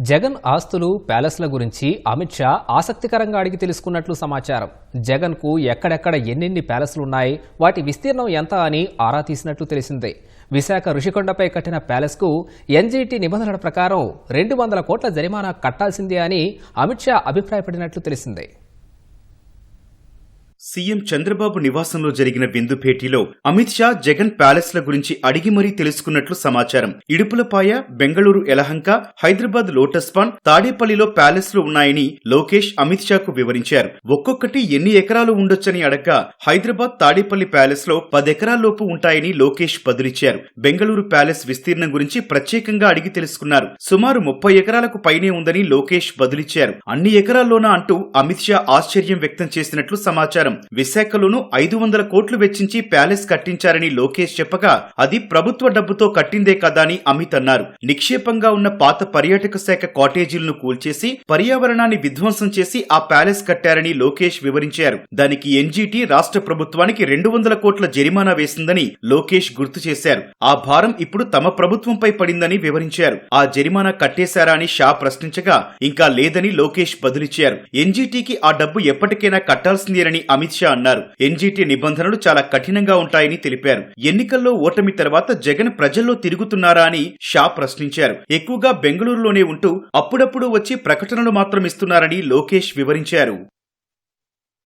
జగన్ ఆస్తులు ప్యాలెస్ల గురించి అమిత్ షా ఆసక్తికరంగా అడిగి తెలుసుకున్నట్లు సమాచారం. జగన్కు ఎక్కడెక్కడ ఎన్నెన్ని ప్యాలెస్లున్నాయి వాటి విస్తీర్ణం ఎంత అని ఆరా తీసినట్లు తెలిసిందే. విశాఖ ఋషికొండపై కట్టిన ప్యాలెస్కు ఎన్జీటీ నిబంధనల ప్రకారం రెండు వందల కోట్ల జరిమానా కట్టాల్సిందే అని అమిత్ షా అభిప్రాయపడినట్లు తెలిసిందే. సీఎం చంద్రబాబు నివాసంలో జరిగిన విందు భేటీలో అమిత్ షా జగన్ ప్యాలెస్ల గురించి అడిగి మరీ తెలుసుకున్నట్లు సమాచారం. ఇడుపులపాయ బెంగళూరు ఎలహంక హైదరాబాద్ లోటస్ పాన్ తాడేపల్లిలో ప్యాలెస్లు ఉన్నాయని లోకేష్ అమిత్ షాకు వివరించారు. ఒక్కొక్కటి ఎన్ని ఎకరాలు ఉండొచ్చని అడగ్గా హైదరాబాద్ తాడేపల్లి ప్యాలెస్లో పదెకరాల్లోపు ఉంటాయని లోకేష్ బదులిచ్చారు. బెంగళూరు ప్యాలెస్ విస్తీర్ణం గురించి ప్రత్యేకంగా అడిగి తెలుసుకున్నారు. సుమారు ముప్పై ఎకరాలకు పైనే ఉందని లోకేష్ బదులిచ్చారు. అన్ని ఎకరాల్లోనా అంటూ అమిత్ షా ఆశ్చర్యం వ్యక్తం చేసినట్లు సమాచారం. విశాఖలోనూ ఐదు వందల కోట్లు వెచ్చించి ప్యాలెస్ కట్టించారని లోకేష్ చెప్పగా అది ప్రభుత్వ డబ్బుతో కట్టిందే కదా అని అమిత్ అన్నారు. నిక్షేపంగా ఉన్న పాత పర్యాటక శాఖ కాటేజీలను కూల్చేసి పర్యావరణాన్ని విధ్వంసం చేసి ఆ ప్యాలెస్ కట్టారని లోకేష్ వివరించారు. దానికి ఎన్జీటీ రాష్ట్ర ప్రభుత్వానికి రెండు వందల కోట్ల జరిమానా వేసిందని లోకేష్ గుర్తు చేశారు. ఆ భారం ఇప్పుడు తమ ప్రభుత్వంపై పడిందని వివరించారు. ఆ జరిమానా కట్టేశారా అని షా ప్రశ్నించగా ఇంకా లేదని లోకేష్ బదులిచ్చారు. ఎన్జీటీకి ఆ డబ్బు ఎప్పటికైనా కట్టాల్సిందేనని అమిత్ అమిత్ షా అన్నారు. ఎన్జీటీ నిబంధనలు చాలా కఠినంగా ఉంటాయని తెలిపారు. ఎన్నికల్లో ఓటమి తర్వాత జగన్ ప్రజల్లో తిరుగుతున్నారా అని షా ప్రశ్నించారు. ఎక్కువగా బెంగళూరులోనే ఉంటూ అప్పుడప్పుడు వచ్చి ప్రకటనలు మాత్రం ఇస్తున్నారని లోకేష్ వివరించారు.